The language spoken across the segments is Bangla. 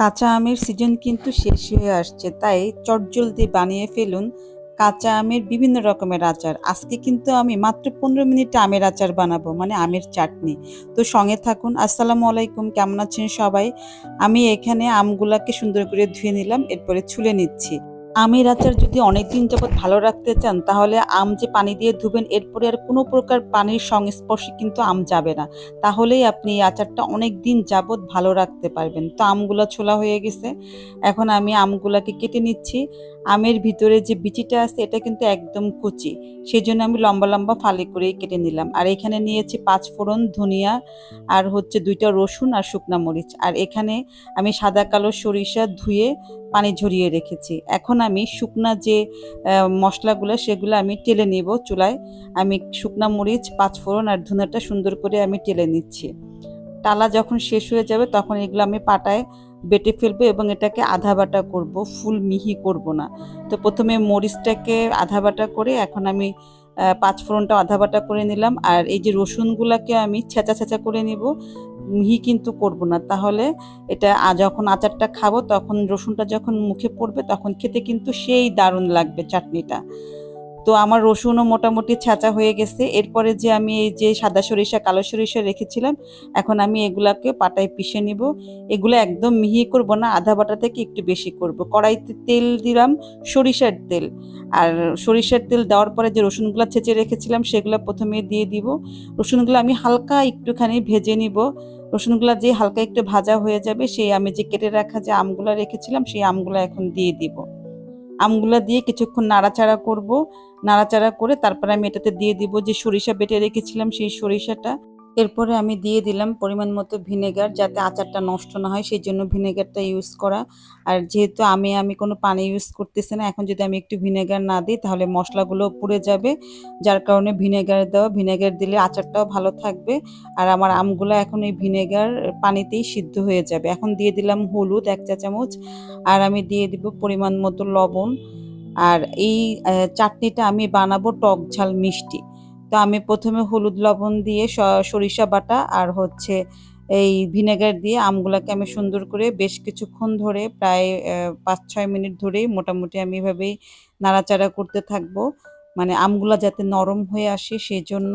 কাঁচা আমের সিজন কিন্তু শেষ হয়ে আসছে, তাই চটজলদি বানিয়ে ফেলুন কাঁচা আমের বিভিন্ন রকমের আচার। আজকে কিন্তু আমি মাত্র পনেরো মিনিটে আমের আচার বানাবো মানে আমের চাটনি। তো সঙ্গে থাকুন, আসসালামু আলাইকুম, কেমন আছেন সবাই? আমি এখানে আমগুলাকে সুন্দর করে ধুয়ে নিলাম, এরপরে ছুলে নিচ্ছি। আমের আচার যদি অনেকদিন যাবৎ ভালো রাখতে চান, তাহলে আম যে পানি দিয়ে ধুবেন, এরপরে আর কোনো প্রকার পানির সংস্পর্শে কিন্তু আম যাবে না। তাহলেই আপনি এই আচারটা অনেক দিন যাবৎ ভালো রাখতে পারবেন। তো আমগুলো ছোলা হয়ে গেছে। এখন আমি আমগুলাকে কেটে নিচ্ছি। আমের ভিতরে যে বিচিটা আছে, এটা কিন্তু একদম কুচি। সেই জন্য আমি লম্বা লম্বা ফালি করে কেটে নিলাম। আর এখানে নিয়েছি পাঁচ ফোড়ন ধনিয়া, আর হচ্ছে দুইটা রসুন আর শুকনা মরিচ। আর এখানে আমি সাদা কালো সরিষা ধুয়ে পানি ঝরিয়ে রেখেছি। এখন আমি শুকনা যে মশলাগুলো, সেগুলো আমি টেলে নিব চুলায়। আমি শুকনা মরিচ, পাঁচফোড়ন আর ধুনাটা সুন্দর করে আমি টেলে নিচ্ছি। টালা যখন শেষ হয়ে যাবে, তখন এগুলো আমি পাটায় বেটে ফেলব এবং এটাকে আধা বাটা করব, ফুল মিহি করব না। তো প্রথমে মরিচটাকে আধা বাটা করে, এখন আমি পাঁচফোড়নটা আধা বাটা করে নিলাম। আর এই যে রসুনগুলাকে আমি ছেঁচা ছেঁচা করে নিব। মিহি কিন্তু করব না। তাহলে এটা যখন আচারটা খাব, তখন রসুনটা যখন মুখে পড়বে, তখন খেতে কিন্তু সেই দারুণ লাগবে চাটনিটা। তো আমার রসুনও মোটামুটি ছাঁচা হয়ে গেছে। এরপরে যে আমি এই যে সাদা সরিষা, কালো সরিষা রেখেছিলাম, এখন আমি এগুলাকে পাটায় পিষে নিব। এগুলো একদম মিহি করব না, আধা বাটা থেকে একটু বেশি করব। কড়াইতে তেল দিলাম সরিষার তেল। আর সরিষার তেল দেওয়ার পরে যে রসুনগুলো ছেঁচে রেখেছিলাম, সেগুলো প্রথমে দিয়ে দিব। রসুনগুলো আমি হালকা একটুখানি ভেজে নিব। রসুনগুলো যে হালকা একটু ভাজা হয়ে যাবে, সেই আমি যে কেটে রাখা যে আমগুলো রেখেছিলাম, সেই আমগুলো এখন দিয়ে দিব। আমগুলো দিয়ে কিছুক্ষণ নাড়াচাড়া করব। নাড়াচাড়া করে তারপরে আমি এটাতে দিয়ে দিব যে সরিষা বেটে রেখেছিলাম, সেই সরিষাটা এরপরে আমি দিয়ে দিলাম পরিমাণ মতো ভিনেগার যাতে আচারটা নষ্ট না হয়, সেই জন্য ভিনেগারটা ইউজ করা। আর যেহেতু আমি আমি কোনো পানি ইউজ করতেছি না, এখন যদি আমি একটু ভিনেগার না দিই, তাহলে মশলাগুলো পুড়ে যাবে। যার কারণে ভিনেগার দেওয়া, ভিনেগার দিলে আচারটাও ভালো থাকবে। আর আমার আমগুলো এখন এই ভিনেগার পানিতেই সিদ্ধ হয়ে যাবে। এখন দিয়ে দিলাম হলুদ, এক চা চামচ। আর আমি দিয়ে দিব পরিমাণ মতো লবণ। আর এই চাটনিটা আমি বানাবো টক ঝাল মিষ্টি। তো আমি প্রথমে হলুদ লবণ দিয়ে সরিষা বাটা আর হচ্ছে এই ভিনেগার দিয়ে আমগুলাকে আমি সুন্দর করে বেশ কিছুক্ষণ ধরে প্রায় পাঁচ ছয় মিনিট ধরেই মোটামুটি আমি এভাবেই নাড়াচাড়া করতে থাকব। মানে আমগুলা যাতে নরম হয়ে আসে সেই জন্য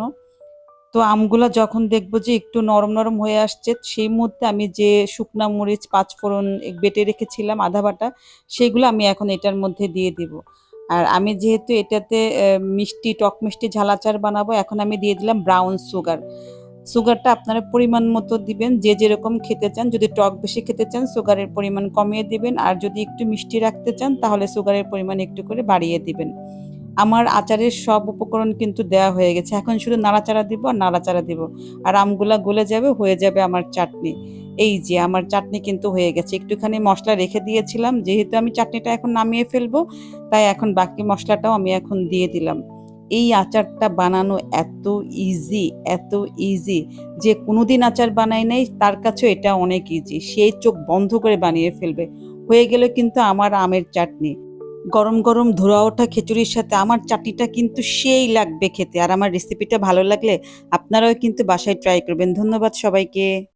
তো আমগুলা যখন দেখব যে একটু নরম নরম হয়ে আসছে, সেই মুহূর্তে আমি যে শুকনা মরিচ, পাঁচফোড়ন বেটে রেখেছিলাম আধা বাটা, সেগুলো আমি এখন এটার মধ্যে দিয়ে দিব। আর আমি যেহেতু এটাতে মিষ্টি, টক মিষ্টি ঝালাচার বানাবো, এখন আমি দিয়ে দিলাম ব্রাউন সুগার সুগারটা আপনারা পরিমাণ মতো দিবেন, যে যেরকম খেতে চান, যদি টক বেশি খেতে চান সুগারের পরিমাণ কমিয়ে দিবেন, আর যদি একটু মিষ্টি রাখতে চান, তাহলে সুগারের পরিমাণ একটু করে বাড়িয়ে দিবেন। আমার আচারের সব উপকরণ কিন্তু দেওয়া হয়ে গেছে। এখন শুধু নাড়াচাড়া দিব আর নাড়াচাড়া দিব। আর আমগুলা গলে যাবে, হয়ে যাবে আমার চাটনি। এই যে আমার চাটনি কিন্তু হয়ে গেছে। একটুখানি মশলা রেখে দিয়েছিলাম, যেহেতু আমি চাটনিটা এখন নামিয়ে ফেলব, তাই এখন বাকি মশলাটাও আমি এখন দিয়ে দিলাম। এই আচারটা বানানো এত ইজি এত ইজি যে কোনোদিন আচার বানাই নাই, তার কাছেও এটা অনেক ইজি সেই চোখ বন্ধ করে বানিয়ে ফেলবে। হয়ে গেল কিন্তু আমার আমের চাটনি। গরম গরম ধোয়া ওঠা খিচুড়ির সাথে আমার চাটনিটা কিন্তু সেই লাগবে খেতে। আর আমার রেসিপিটা ভালো লাগলে আপনারাও কিন্তু বাসায় ট্রাই করবেন। ধন্যবাদ সবাইকে।